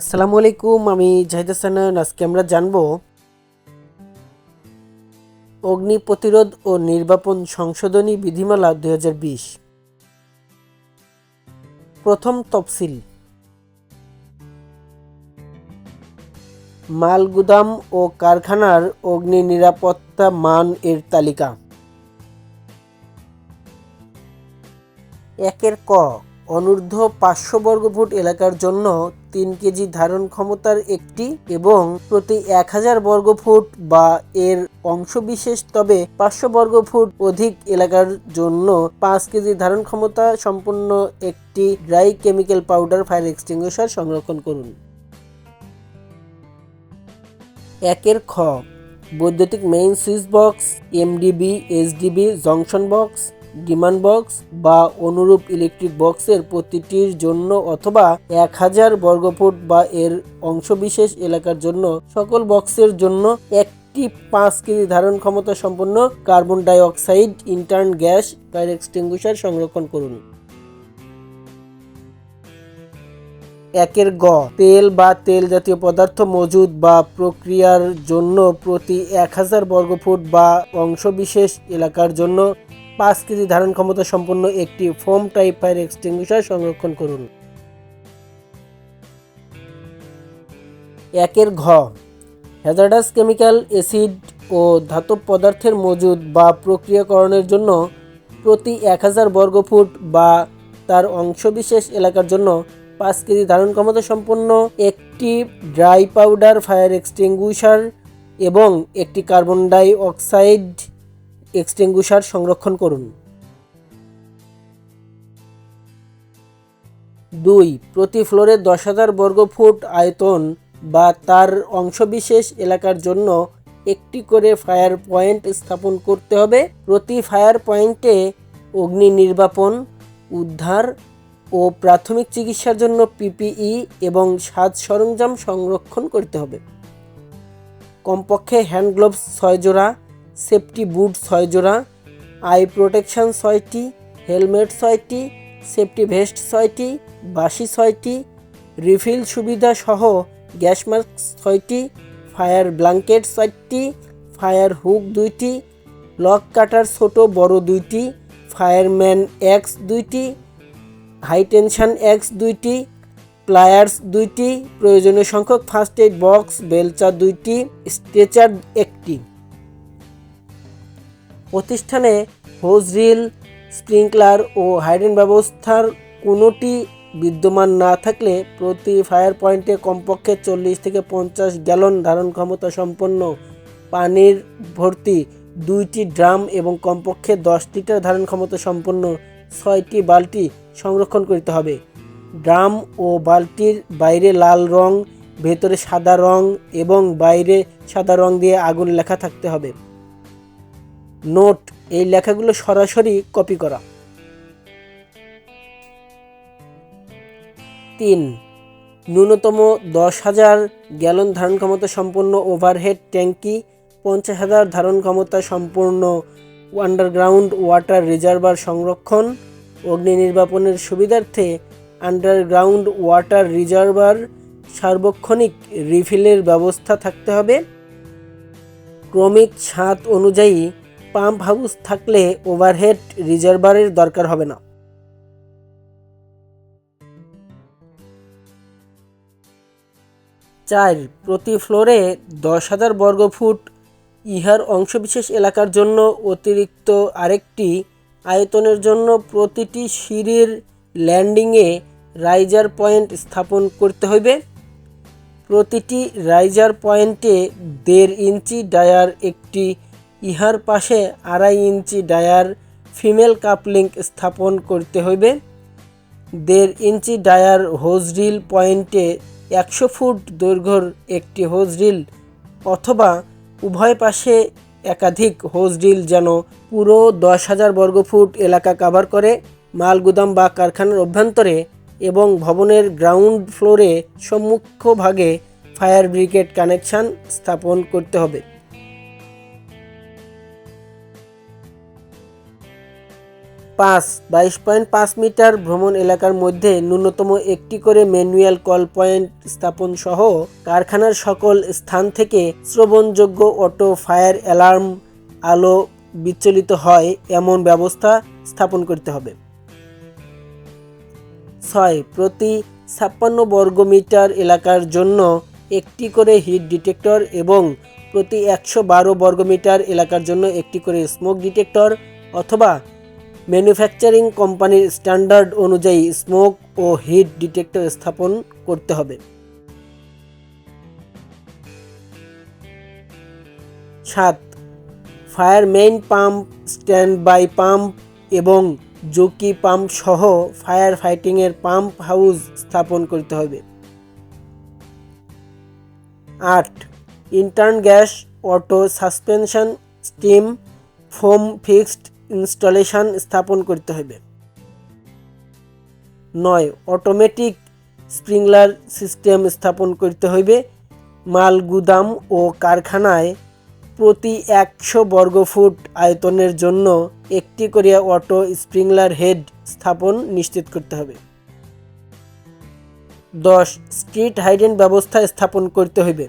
আসসালামু আলাইকুম, আমি জাহিদ হাসান। আজকে আমরা জানব অগ্নি প্রতিরোধ ও নির্বাপন সংশোধনী বিধিমালা দু হাজার বিশ। প্রথম তফসিল। মাল গুদাম ও কারখানার অগ্নি নিরাপত্তা মান এর তালিকা। একের ক। অনূর্ধ্ব পাঁচশো বর্গফুট এলাকার জন্য তিন কেজি ধারণ ক্ষমতার একটি এবং প্রতি এক হাজার বর্গফুট বা এর অংশবিশেষ তবে পাঁচশো বর্গফুট অধিক এলাকার জন্য পাঁচ কেজি ধারণ ক্ষমতা সম্পন্ন একটি dry chemical powder fire extinguisher সংরক্ষণ করুন। একের খ, বৈদ্যুতিক main switch box, MDB, SDB, junction box demand box বা অনুরূপ ইলেকট্রিক বক্সের প্রতিটির জন্য অথবা এক হাজার বর্গফুট বা এর অংশবিশেষ এলাকার জন্য সকল বক্সের জন্য একটি পাঁচ কেজি ধারণ ক্ষমতা সম্পন্ন carbon dioxide inert gas fire extinguisher সংরক্ষণ করুন। একের গ, তেল বা তেল জাতীয় পদার্থ মজুদ বা প্রক্রিয়ার জন্য প্রতি এক হাজার বর্গফুট বা অংশবিশেষ এলাকার জন্য পাঁচ কেজি ধারণ ক্ষমতা সম্পন্ন একটি ফোম টাইপ ফায়ার এক্সটিংগুইশার সংরক্ষণ করুন। একের ঘ হ্যাজার্ডাস কেমিক্যাল অ্যাসিড ও ধাতব পদার্থের মজুদ বা প্রক্রিয়াকরণের জন্য প্রতি এক হাজার বর্গফুট বা তার অংশবিশেষ এলাকার জন্য পাঁচ কেজি ধারণ ক্ষমতা সম্পন্ন একটি ড্রাই পাউডার ফায়ার এক্সটিংগুইশার এবং একটি কার্বন ডাই অক্সাইড এক্সটিংগুইশার সংরক্ষণ করুন। দুই, প্রতি ফ্লোরে দশ হাজার বর্গফুট আয়তন বা তার অংশবিশেষ এলাকার জন্য একটি করে ফায়ার পয়েন্ট স্থাপন করতে হবে। প্রতি ফায়ার পয়েন্টে অগ্নি নির্বাপন, উদ্ধার ও প্রাথমিক চিকিৎসার জন্য পিপিই এবং সাজ সরঞ্জাম সংরক্ষণ করতে হবে। কমপক্ষে হ্যান্ড গ্লোভস ছয় জোড়া সেফটি বুট ছয় জোড়া, আই প্রোটেকশন ছয়টি, হেলমেট ছয়টি, সেফটি ভেস্ট ছয়টি বাসি ছয়টি, রিফিল সুবিধা সহ গ্যাস মাস্ক ছয়টি, ফায়ার ব্ল্যাঙ্কেট চারটি ফায়ার হুক দুইটি, লক কাটার ছোট বড় দুইটি, ফায়ারম্যান এক্স দুইটি, হাই টেনশন এক্স দুইটি, প্লায়ার্স দুইটি, প্রয়োজনীয় সংখ্যক ফার্স্ট এইড বক্স, বেলচা দুইটি, স্ট্রেচার একটি। প্রতিষ্ঠানে হোজ রিল স্প্রিংকলার ও হাইডেন ব্যবস্থার কোনোটি বিদ্যমান না থাকলে প্রতি ফায়ার পয়েন্টে কমপক্ষে চল্লিশ থেকে পঞ্চাশ গ্যালন ধারণ ক্ষমতা সম্পন্ন পানির ভর্তি দুইটি ড্রাম এবং কমপক্ষে দশ লিটার ধারণ ক্ষমতা সম্পন্ন ছয়টি বালতি সংরক্ষণ করতে হবে। ড্রাম ও বালতির বাইরে লাল রং, ভেতরে সাদা রং এবং বাইরে সাদা রং দিয়ে আগুন লেখা থাকতে হবে। নোট, এই লেখাগুলো সরাসরি কপি করা। তিন, ন্যূনতম দশ হাজার গ্যালন ধারণ ক্ষমতা সম্পন্ন ওভারহেড ট্যাঙ্কি, পঞ্চাশ হাজার ধারণ ক্ষমতা সম্পূর্ণ আন্ডারগ্রাউন্ড ওয়াটার রিজার্ভার সংরক্ষণ, অগ্নি নির্বাপনের সুবিধার্থে আন্ডারগ্রাউন্ড ওয়াটার রিজার্ভার সার্বক্ষণিক রিফিলের ব্যবস্থা থাকতে হবে। ক্রমিক ছাদ অনুযায়ী পাম্প হাউস থাকলে ওভারহেড রিজার্ভারের দরকার হবে না। চার, প্রতি ফ্লোরে দশ হাজার বর্গফুট ইহার অংশবিশেষ এলাকার জন্য অতিরিক্ত আরেকটি আয়তনের জন্য প্রতিটি সিঁড়ির ল্যান্ডিংয়ে রাইজার পয়েন্ট স্থাপন করতে হইবে। প্রতিটি রাইজার পয়েন্টে দেড় ইঞ্চি ডায়ার একটি ইহার পাশে আড়াই ইঞ্চি ডায়ার ফিমেল কাপলিং স্থাপন করতে হইবে। দেড় ইঞ্চি ডায়ার হোজ রিল পয়েন্টে একশো ফুট দৈর্ঘ্যর একটি হোজ রিল অথবা উভয় পাশে একাধিক হোজ রিল যেন পুরো দশ হাজার বর্গফুট এলাকা কাভার করে মাল গুদাম বা কারখানার অভ্যন্তরে এবং ভবনের গ্রাউন্ড ফ্লোরে সম্মুখভাগে ফায়ার ব্রিগেড কানেকশন স্থাপন করতে হবে। পাঁচ, বাইশ পয়েন্ট পাঁচ মিটার ভ্রমণ এলাকার মধ্যে ন্যূনতম একটি করে ম্যানুয়াল কল পয়েন্ট স্থাপন সহ কারখানার সকল স্থান থেকে শ্রবণযোগ্য অটো, ফায়ার অ্যালার্ম, আলো বিচলিত হয় এমন ব্যবস্থা স্থাপন করতে হবে। ছয়, প্রতি ছাপ্পান্ন বর্গমিটার এলাকার জন্য একটি করে হিট ডিটেক্টর এবং প্রতি একশো বারো বর্গমিটার এলাকার জন্য একটি করে স্মোক ডিটেক্টর অথবা ম্যানুফ্যাকচারিং কোম্পানির স্ট্যান্ডার্ড অনুযায়ী স্মোক ও হিট ডিটেক্টর স্থাপন করতে হবে। সাত, fire main pump standby pump এবং জকি পাম্প সহ ফায়ার ফাইটিংয়ের পাম্প হাউস স্থাপন করতে হবে। আট, inert gas, auto suspension, steam, foam fixed installation স্থাপন করতে হবে। নয়, অটোমেটিক স্প্রিংলার সিস্টেম স্থাপন করতে হইবে। মাল, গুদাম ও কারখানায় প্রতি একশো বর্গফুট আয়তনের জন্য একটি করে অটো স্প্রিংলার হেড স্থাপন নিশ্চিত করতে হবে। দশ, স্ট্রিট হাইডেন ব্যবস্থা স্থাপন করতে হইবে।